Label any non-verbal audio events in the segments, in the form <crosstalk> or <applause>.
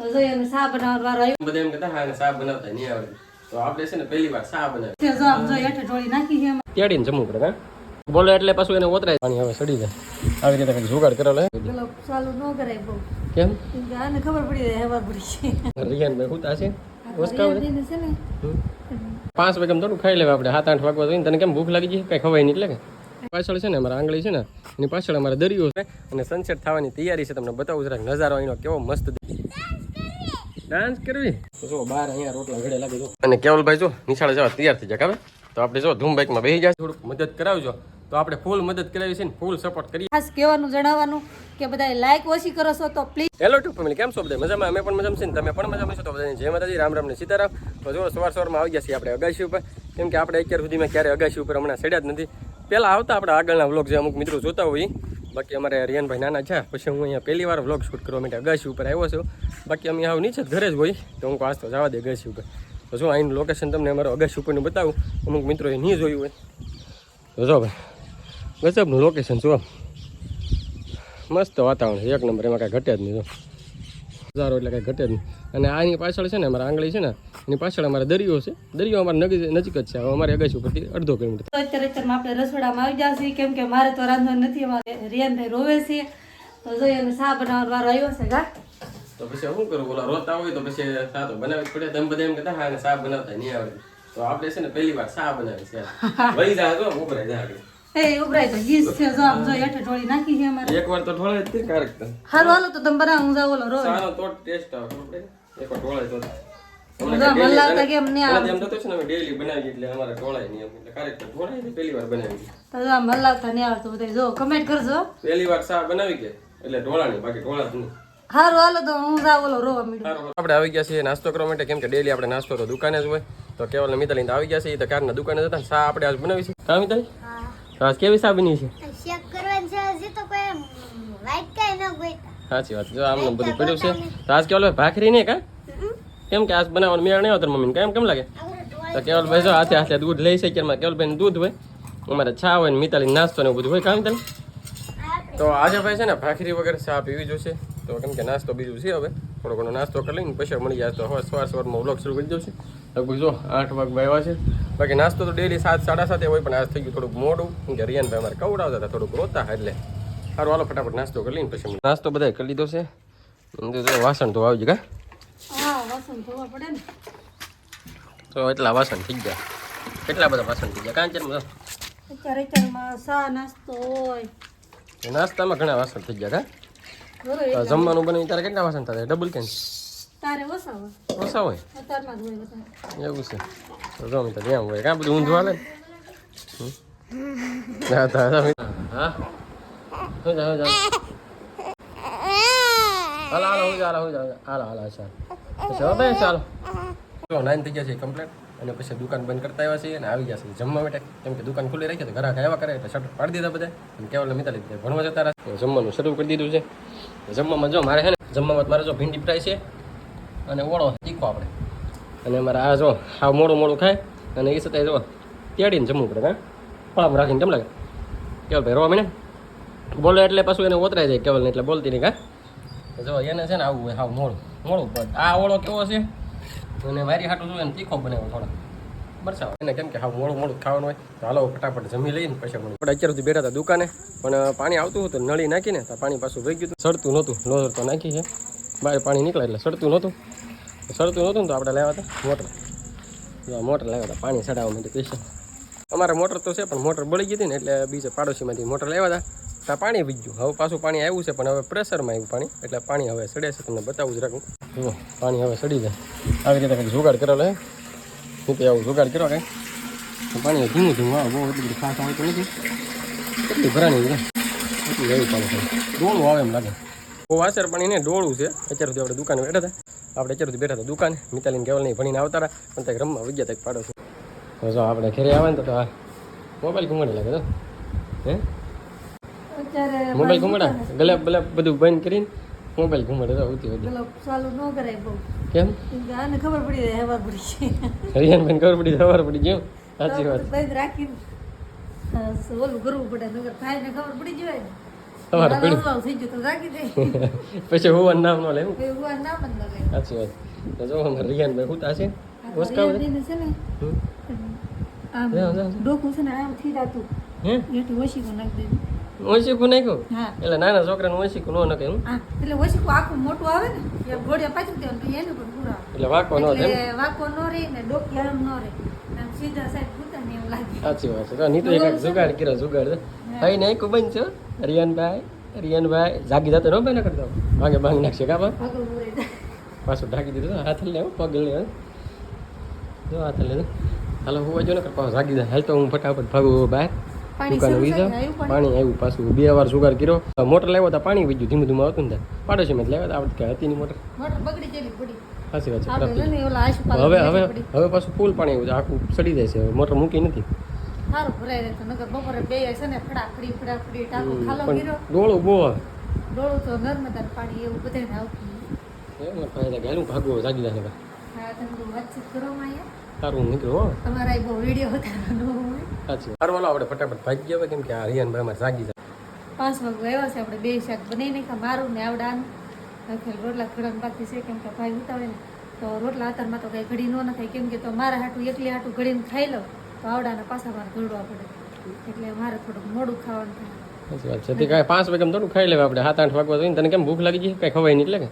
તો જો એને શા બનાવવાનો વારો આવ્યો બધા એમ કહેતા હા એને બનાવતા નહીં આવડે. તો આપણે છે ને પહેલી વાર શાક બનાવી જો આમ જો હેઠે ઢોળી નાખી છે તેડીને જમવું પડે હા? બોલો એટલે પાછું એને ઓતરાય. પાણી હવે સડી જાય. આવી રીતે કંઈક જુગાડ કરેલો પેલો ચાલુ ન કરાય બહુ. કેમ? આને ખબર પડી જાય હેવા પડી છે રિયાનભાઈ હુતા છે? ઓસકાવે છે? રિયાને ને. પાંચ વાગે થોડું ખાઈ લેવા આપણે સાત આઠ વાગવા જોઈએ તને કેમ ભૂખ લાગી છે? કઈ ખવાય નહીં એટલે કે. પાછળ છે ને અમારા આંગળી છે ને એની પાછળ અમારા દરિયો છે. અને સનસેટ થવાની તૈયારી છે તમને બતાવું જરાક નજારો એનો કેવો મસ્ત ડાન્સ કરવી? જો બહાર અહીંયા રોટલા ઘડે લાગે જો અને કેવલભાઈ જો નિશાળે જવા તૈયાર થઈ જાય હવે તો આપણે જો ધૂમ બાઇકમાં બેસી જાય થોડુંક મદદ કરાવજો. તો આપણે ફૂલ મદદ કરાવી છે ને ફૂલ સપોર્ટ કરીએ ખાસ કહેવાનું જણાવવાનું કે બધા લાઈક ઓછી કરો છો તો પ્લીઝ હેલો ટુ ફેમિલી કેમ છો બધા? મજામાં? અમે પણ મજામાં છે ને તમે પણ મજામાં છો? તો બધાને જય માતાજી રામ રામ ને સીતારામ. તો જો સવાર સવારમાં આવી ગયા છીએ આપણે અગાશી ઉપર. કેમ કે આપણે અત્યાર સુધીમાં ક્યારે અગાશી ઉપર હમણાં ચડ્યા જ નથી. પહેલાં આવતા આપણા આગળના વ્લોગ જે અમુક મિત્રો જોતા હોય. બાકી અમારે રિયાનભાઈ નાના છે, પછી હું અહીંયા પહેલી વાર વ્લોગ શૂટ કરવા માટે અગાશી ઉપર આવ્યો છું. બાકી અમે આવું નીચે ઘરે જ હોય, તો હું આજ તો જવા દે અગાસી ઉપર. તો જો અહીંનું લોકેશન તમને અમારો અગાસી ઉપરનું બતાવું, અમુક મિત્રોએ નહીં જોયું હોય. તો જો ભાઈ, ગજબનું લોકેશન જો મસ્ત વાતાવરણ એક નંબર એમાં કાંઈ ઘટે જ નહીં, જો. હજારો એટલે કાંઈ ઘટે જ નહીં. અને આની પાછળ છે ને અમારા આંગળી છે ને એની પાછળ અમારે દરિયો છે. દરિયો અમારે નજીક નજીક જ છે. અમારે અગાશી ઉપરથી અડધો કિલોમીટર. અત્યારે અત્યારે આપણે રસોડામાં આવી જશે કેમ કે મારે તો રાંધવાનું નથી અમારે રિયાનભાઈ રોવે છે. તો જોઈએ એને શા બનાવવાનો વારો આવ્યો છે ગા. તો પછી શું કરું? બોલા રોતા હોય તો પછી શા તો બનાવી જ પડે. તમે બધા એમ કહેતા હા શા બનાવતા નહીં આવડે. તો આપણે છે ને પહેલી વાર શા બનાવી છે. વહી જાય તો ઉભરાઈ જાય એ ઉભરાય તો ગીસ છે જો આમ જો હેઠે ઢોળી નાખી છે અમારે. એક તો ઢોળાય તે ક્યારેક તો. હારું હાલો તો તમે બનાવો હું ઓલો સારો તો ટેસ્ટ આવે ઢોળાય તો ગયા છીએ નાસ્તો કરવા માટે કેમ કે ડેલી આપણે નાસ્તો તો દુકાને જ હોય. તો કેવલ મિતાલી આવી ગયા છે એ તો કારના દુકાને જતા શા આપણે આજ બનાવી છે કા મિતાલી તો કેવી શાબની છે? શેક કરવાની છે હજી તો કોઈ વાઈટ કાંઈ ન ગોઈતા. સાચી વાત જો આમ બધું પડ્યું છે. તો આજ કેવલ ભાખરી ને કા? કેમ કે આજ બનાવવાનું મેળ નહીં આવતો મમ્મીને કેમ કેમ લાગે? તો કેવલ ભાઈ જો હાથે હાથે દૂધ લઈ શકે એમાં કેવલભાઈ દૂધ હોય અમારે છા હોય ને મિતાલી નાસ્તો ને એવું બધું હોય કામ તને તો આજે ભાઈ છે ને ભાખરી વગર ચા પીવી જોશે. તો કેમ કે નાસ્તો બીજું છે હવે. થોડો ઘણો નાસ્તો કરી લઈને પછી મળી જાય તો હવે સવાર સવારમાં વ્લોગ શરૂ કરી દઉં છે. લગભગ જો આઠ વાગ આવ્યા છે. બાકી નાસ્તો તો ડેલી સાત સાડા સાતે હોય પણ આજ થઈ ગયું થોડુંક મોડું. કે રિયાનભાઈ અમારે કવડાવતા હતા થોડુંક રોતા એટલે. સારું હાલો ફટાફટ નાસ્તો કરી લઈને પછી નાસ્તો બધા કરી લીધો છે. વાસણ તો આવી ગયા ધોવા તો એટલા વાસણ થઈ ગયા. કેટલા બધા વાસણ થઈ ગયા? કાંચન નાસ્તામાં ઘણા વાસણ થઈ ગયા કા? જમવાનું બને ત્યારે કેટલા વાસણ થાય? ડબલ કેન તારે ઓછા હોય ઓછા હોય અત્યારમાં જ હોય બધા એવું છે. તો ત્યાં હોય. કાં બધું ઊંધું હાલે? હમ? હા તો હા હા? હું જા હું જા. હાલો હાલો હું જા હાલો હું જા હાલો હાલો અચ્છા પછી ભાઈ ચાલો નાઈન થઈ ગયા છે કમ્પ્લેટ અને પછી દુકાન બંધ કરતા આવ્યા છીએ અને આવી ગયા છે જમવા માટે. કેમ કે દુકાન ખુલ્લી રાખી તો આવ્યા કરે એટલે શટર પાડી દીધા બધા. અને કેવલ મિતા લીધી ભણવા જતા રહ્યા જમવાનું શરૂ કરી દીધું છે. જમવામાં જો મારે છે ને જમવામાં મારે જો ભીંડી ફ્રાય છે. અને ઓળો તીખો આપણે. અને અમારે આ જો, આ મોડું મોડું ખાય, અને એ છતાંય જો તેડીને જમવું પડે, હા? ફળામાં રાખીને કેમ લાગે કેવલ ભાઈ, રોવા મને? બોલે એટલે પાછું એને ઓતરાઈ જાય કેવલને એટલે બોલતી નહીં કા જો, એને છે ને આવું હોય, હાવ મોડું મોડું પણ આ ઓળો કેવો છે? અને મારી હાટું જોઈએ ને તીખો બનાવ્યો થોડો. બરસાવ. એને કેમ કે હાવ મોડું મોડું ખાવાનું હોય. તો હાલો, ફટાફટ જમી લઈને પછી મને આપણે અત્યાર સુધી બેઠા હતા દુકાને, પણ પાણી આવતું હતું નળી નાખીને, તો પાણી પાછું વહી ગયું સડતું નહોતું લોઝર તો નાખી છે. બહાર પાણી નીકળે એટલે સડતું નહોતું. સડતું નહોતું ને તો આપણે લાવ્યા હતા, મોટર. મોટર લાવ્યા હતા, પાણી ચડાવવા માટે ક્રિશન અમારે મોટર તો છે, પણ મોટર બળી ગઈ હતી ને એટલે બીજે પાડોશીમાંથી મોટર લાવ્યા હતા. ત્યાં પાણી વી ગયું. હવે પાછું પાણી આવ્યું છે, પણ હવે પ્રેશરમાં આવ્યું પાણી. એટલે પાણી હવે સડે છે, તમને બતાવું જ રાખું. જુઓ પાણી હવે સડી જાય. આવી રીતે કંઈક જુગાડ કરેલો હે. હું તો આવું જુગાડ કર્યો કંઈ? તો પાણી ધીમું ધીમું આવે, બહુ એટલી બધી ખાસ આવતું નથી. એટલી ભરાણી એટલું એવું પાણી ડોળું આવે એમ લાગે. બહુ વાસર પાણી ને ડોળું છે. અત્યાર આપણે દુકાને બેઠા હતા. આપણે અત્યારે બેઠા હતા દુકાન મિતાલીને કેવલ નહીં ભણીને આવતા પણ ત્યાં રમવા વિદ્યા તક પાડો છું. તો જો આપણે ઘરે આવે ને તો આ મોબાઈલ ઘુમાડી લાગે તો. હે? મોબાઈલ ઘુમાડા ગલેબ ગલેબ બધું બંધ કરીને મોબાઈલ ઘુમાડે તો આવતી હોય. ચાલુ ન કરાય બહુ. કેમ? આને ખબર પડી જાય હવાર પડી છે. હરિયાણ ખબર પડી સવાર પડી ગયો સાચી વાત. બંધ રાખીને ઓલું કરવું પડે ખબર પડી જાય સવારે પીડ્યું તો <laughs> પછી હું નામ ન લે એમ? કોઈ ઉવા ના બંધ લે. સાચી વાત. તો જો અમારે રિયાન ભાઈ હું તાશે ઓસ્કા ઓશીકું નાખી નાખ્યું? એટલે નાના છોકરાને ઓશીકું ન હા એટલે ઓશીકું આખું મોટું આવે ને ઘોડિયા પાછી દેવાનું એનું પણ પૂરા એટલે વાંકો ન થાય એમ? એટલે રહે ને ડોકી આમ નો રહે સીધા સાઈડ ભૂતા ને એમ લાગે. સાચી વાત છે. તો નીતુ એક જુગાડ કર્યો જુગાડ. છે ભાઈ નહીં કુબન છો રિયાનભાઈ રિયાનભાઈ જાગી જતો ન ભાઈ ન કરતો ભાગે ભાંગ નાખશે કા બા પાછું ઢાંકી દીધું હાથ લે પગ લે જો હાથ લે હાલો હું જો ને કરતો જાગી જાય. હાલ તો હું ફટાફટ ભાગું બહાર. પાણી દુકાને જાઉં. આવ્યું પાણી? આવ્યું પાછું. બે વાર સુગાર કર્યો. મોટર લાવ્યો હતા પાણી વીજ્યું ધીમે ધીમે આવતું ને પાડોશી મેં લાવ્યા આપણે કે હતી નહીં મોટર. સાચી વાત છે. ને. હવે હવે હવે પાછું ફૂલ પાણી આવ્યું આખું સડી જાય છે. મોટર મૂકી નથી. સારું ભરાઈ રહેતું નગર બપોરે બે છે ને ફડાફડી ફડાફડી ટાંકો ખાલો પણ ગીરો ડોળું આવે. ડોળું તો નર્મદા પાણી એવું બધાને આવતું. એમ ફાયદા ગયેલું ભાગવું જાગી જાય ને હા તમે વાતચીત કરો માયા સારું નીકળ્યો હો. તમારા એ બહુ વીડિયો ઉતારવાનો હોય. સાચી સારું વાલો આપણે ફટાફટ ભાગી ગયા કેમ કે આ રિયાનભાઈ અમારે જાગી જાય. પાંચ વાગે આવ્યા છે આપણે બે શાક બનાવી નાખ્યા મારું ને આવડાનું. રોટલા ઘડવાનું બાકી છે કેમ કે ભાઈ ઉતાવે ને. તો રોટલા અત્યારમાં તો કઈ ઘડી ન થાય કેમ કે તો મારા હાટું એકલી હાટું ઘડીને ખાઈ લઉં. તો આવડાના પાછા મારે ઘરડવા પડે. એટલે મારે થોડુંક મોડું ખાવાનું થાય. સાચી વાત છે. તે કાંઈ પાંચ વાગે થોડું ખાઈ લેવા આપણે. સાત આઠ વાગવા જોઈએ તને કેમ ભૂખ લાગી ગઈ? કાંઈ ખવાય નહીં એટલે કે?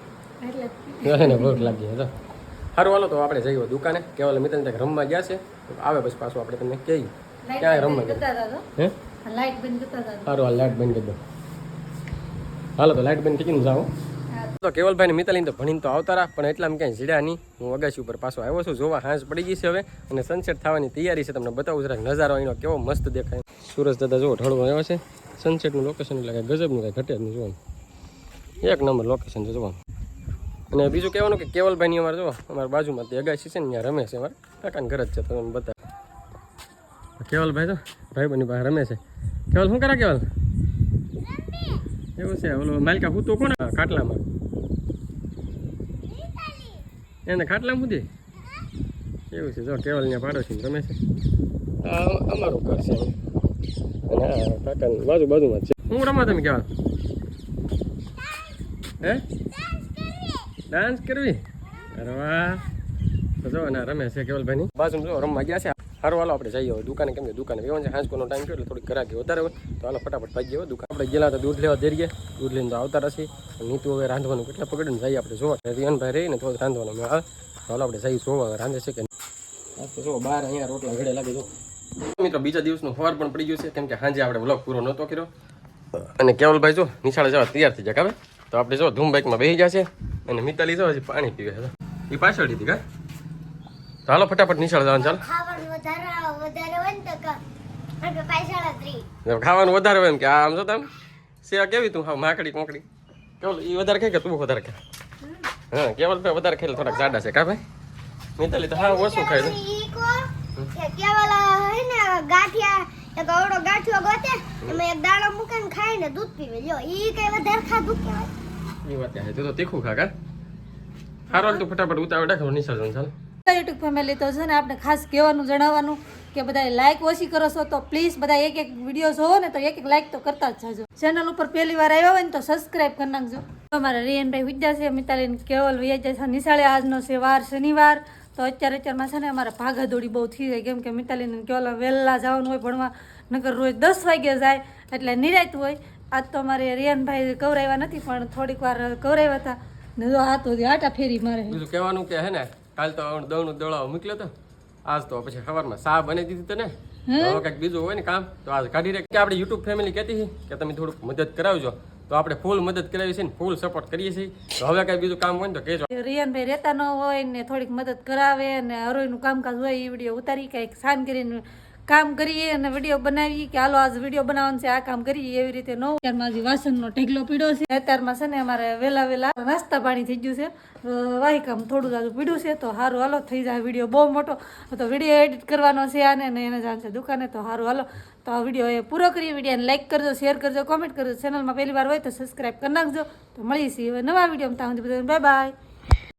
એટલે ભૂખ લાગી તો સારું હાલો તો આપણે જઈએ દુકાને. કેવલ મિત્ર ત્યાં રમવા ગયા છે. આવે પછી પાછું આપણે તમને કહીએ. ક્યાં રમવા ગયા? હે? બંધ સારું હાલ લાઇટ બંધ કરી દો. હાલો તો લાઇટ બંધ કરીને જાઓ. તો કેવલભાઈ ને મિતાલીને તો ભણીને તો આવતા રહ્યા પણ એટલા ક્યાંય જીડ્યા નહીં. હું અગાસી ઉપર પાછો આવ્યો છું જોવા હાંસ પડી ગઈ છે હવે. અને સનસેટ થવાની તૈયારી છે તમને બતાવું જરાક નજારો એનો કેવો મસ્ત દેખાય. સુરજ દાદા જુઓ ઢળવો આવ્યો છે. સનસેટનું લોકેશન એટલે કાંઈ ગજબનું કાંઈ ઘટે નહીં જોવાનું એક નંબર લોકેશન છે જોવાનું અને બીજું કહેવાનું કે કેવલભાઈની અમારે જો અમારા બાજુમાં તે અગાસી છે ને ત્યાં રમે છે અમારે. કાકાને ઘર જ છે તમે તમને બતા કેવલભાઈ તો ભાઈ બની પાસે રમે છે. કેવલ શું કરે કેવલ? એવું છે ઓલો માલિકા હું તો કોણ ખાટલામાં. એને ખાટલા સુધી એવું છે જો કેવલ ત્યાં પાડોશી રમે છે અમારું ઘર છે. અને કાકાની બાજુ બાજુમાં છે. હું રમા તમે કેવા હે? ડાન્સ કરવી? અરે વાહ. જો અને રમે છે કેવલભાઈની. બાજુ જો રમવા ગયા છે. સારું હાલો આપણે જઈએ દુકાને. કેમ કે દુકાને વ્યવહાર છે હાંસકોનો ટાઈમ થયો એટલે થોડીક ગ્રાહકી વધારે હોય. તો હાલો ફટાફટ ભાગીએ હવે દુકાન. આપણે ગયેલા તો દૂધ લેવા દેરીએ. દૂધ લઈને તો આવતા રહેશે. નીતુ હવે રાંધવાનું કેટલા પકડીને જઈએ આપણે જોવા. રિયનભાઈ રહીને તો રાંધવાનું આવે. તો હાલો આપણે જઈએ જોવા. રાંધે છે કે નહીં. આ તો જો બહાર અહીંયા રોટલા ઘડે લાગે જો. મિત્રો બીજા દિવસનો ફોર પણ પડી ગયું છે. કેમ કે સાંજે આપણે વ્લોગ પૂરો નહોતો કર્યો. અને કેવલભાઈ જો નિશાળે જવા તૈયાર થઈ જાય હવે તો આપણે જો ધૂમ બાઇકમાં બેસી જશે અને મિતાલી જો હજી પાણી પીવે છે. એ પાછળ કા તો હાલો ફટાફટ નિશાળ જવાનું ચાલો. વધારે હોય ને તો ખાવાનું વધારે હોય એમ કે આમ જો તમે સેવા કેવી તું હાવ માકડી કોકડી? કેવલ એ વધારે ખાય કે તું વધારે ખા હા કેવલ ભાઈ વધારે ખાઈ થોડાક જાડા છે કા ભાઈ? મિતાલી તો હા ઓછું ખાય છે. કેવલ હે ને ગાંઠિયા એક અવડો ગાંઠિયો ગોતે એમાં એક દાણો મૂકીને ખાઈ ખાય ને દૂધ પીવે. લ્યો ઈ કઈ વધારે ખાધું કહેવાય એ વાત છે તું તો તીખું ખા કા? હારો તું ફટાફટ ઉતાવળ રાખો ચાલ ચાલો. યુટ્યુબ ફેમિલી તો છે ને આપણે ખાસ કહેવાનું જણાવવાનું કે બધા લાઈક ઓછી કરો છો તો પ્લીઝ બધા એક એક વીડિયો જોવો ને તો એક એક લાઈક તો કરતા જ જજો. ચેનલ ઉપર પહેલી વાર આવ્યા હોય ને તો સબસ્ક્રાઈબ કરી નાખજો. અમારા રિયનભાઈ વિદ્યા છે, મિતાલીન કેવલ વૈયા છે, નિશાળે આજનો છે, વાર શનિવાર. તો અત્યારે અત્યારમાં છે ને અમારે ભાગાદોડી બહુ થઈ જાય, કેમ કે મિતાલીન કેવલ વહેલા જવાનું હોય ભણવા નગર રોજ દસ વાગે જાય, એટલે નિરાયત હોય. આજ તો અમારે રિયાનભાઈ કવરાવ્યા નથી, પણ થોડીક વાર કવરાવ્યા હતા. ને તો હાથ આટા ફેરી મારે. કહેવાનું કે હે ને કાલ તો દળનું દળાવ મોકલ્યો તો. આજ તો પછી સવારમાં સા બની દીધી તને. હવે કંઈક બીજું હોય ને કામ તો આજ કાઢી રે કે આપણે યુટ્યુબ ફેમિલી કહેતી હતી કે તમે થોડુંક મદદ કરાવજો. તો આપણે ફૂલ મદદ કરાવી છે ને ફૂલ સપોર્ટ કરીએ છીએ. તો હવે કઈ બીજું કામ હોય ને તો કહેજો. રિયાનભાઈ રહેતા ન હોય ને થોડીક મદદ કરાવે અને હરોઈનું કામકાજ હોય એ વીડિયો ઉતારી કંઈક શાન કરીને કામ કરીએ અને વીડિયો બનાવીએ કે હાલો આજ વીડિયો બનાવવાનું છે, આ કામ કરીએ એવી રીતે ન હોય. અત્યારમાં હજી વાસણનો ઢેગલો પીડ્યો છે. અત્યારમાં છે ને અમારે વહેલા વહેલા નાસ્તા પાણી થઈ ગયું છે. વાહી કામ થોડું જાજુ પીડ્યું છે, તો સારું હાલો, થઈ જાય વીડિયો બહુ મોટો. તો વીડિયો એડિટ કરવાનો છે આને ને એને જાણ છે દુકાને, તો સારું હાલો. તો આ વીડિયો એ પૂરો કરી વિડીયોને લાઇક કરજો શેર કરજો કોમેન્ટ કરજો. ચેનલમાં પહેલી વાર હોય તો સબસ્ક્રાઈબ કરી નાખજો. તો મળીએ હવે નવા વિડીયોમાં ત્યાં સુધી બાય બાય